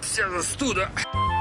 Ця застуда.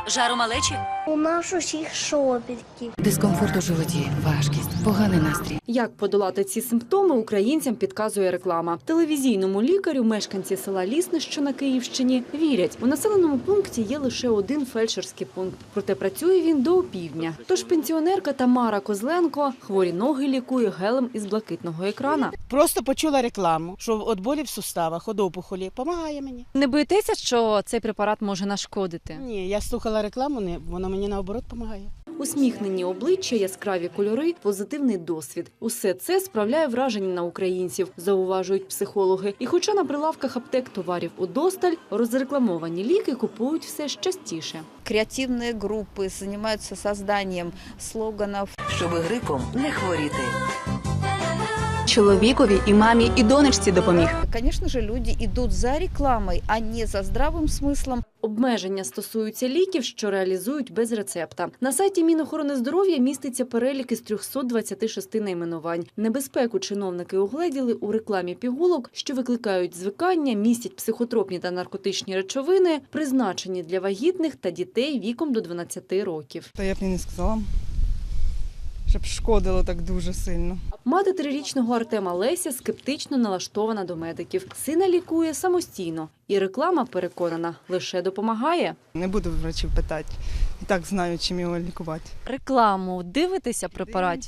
Жару малечі? У нас усіх шопінгів. Дискомфорт у животі, важкість, поганий настрій. Як подолати ці симптоми, українцям підказує реклама. Телевізійному лікарю мешканці села Лісне, що на Київщині, вірять, у населеному пункті є лише один фельдшерський пункт. Проте працює він до опівдня. Тож пенсіонерка Тамара Козленко хворі ноги лікує гелем із блакитного екрана. Просто почула рекламу, що от болі в суставах, от опухолі. Помагає мені. Не боїтеся, що цей препарат може нашкодити? Ні, я слухала рекламу, не, вона мені наоборот допомагає. Усміхнені обличчя, яскраві кольори, позитивний досвід. Усе це справляє враження на українців, зауважують психологи. І хоча на прилавках аптек товарів удосталь, розрекламовані ліки купують все ж частіше. Креативные группы занимаются созданием слоганов. Щоби грипом не хворіти. Чоловікові і мамі, і донечці допоміг. Конечно же, люди идут за рекламой, а не за здравым смыслом. Обмеження стосуються ліків, що реалізують без рецепта. На сайті Мінохорони здоров'я міститься перелік із 326 найменувань. Небезпеку чиновники угледіли у рекламі пігулок, що викликають звикання, містять психотропні та наркотичні речовини, призначені для вагітних та дітей віком до 12 років. Та я б не сказала, щоб шкодило так дуже сильно. Мати трирічного Артема Леся скептично налаштована до медиків. Сина лікує самостійно, і реклама переконана лише допомагає. Не буду врачів питати. І так знаю, чим його лікувати. Рекламу дивитеся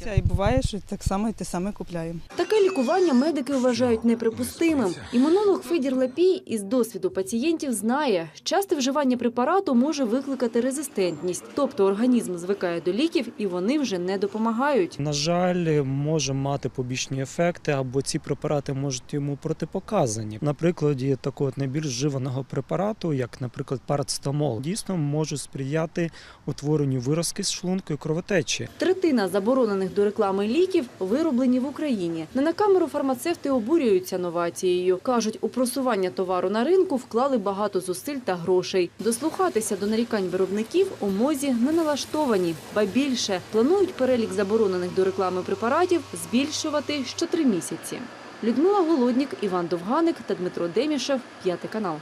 Дивимося, І буває, що так само і те саме купляємо. Таке лікування медики вважають неприпустимим. Імунолог Федір Лапій із досвіду пацієнтів знає, часте вживання препарату може викликати резистентність, тобто організм звикає до ліків і вони вже не допомагають. На жаль, може мати побічні ефекти, або ці препарати можуть йому протипоказані. На прикладі такого найбільш вживаного препарату, як, наприклад, парацетамол, дійсно може сприяти утворенню виразки з шлунку і кровотечі. Третина заборонених до реклами ліків вироблені в Україні. Не на камеру фармацевти обурюються новацією. кажуть, у просування товару на ринку вклали багато зусиль та грошей. Дослухатися до нарікань виробників у мозі не налаштовані, ба більше планують перелік заборонених до реклами препаратів збільшувати щотри місяці. Людмила Голоднік, Іван Довганик та Дмитро Демішев. П'ятий канал.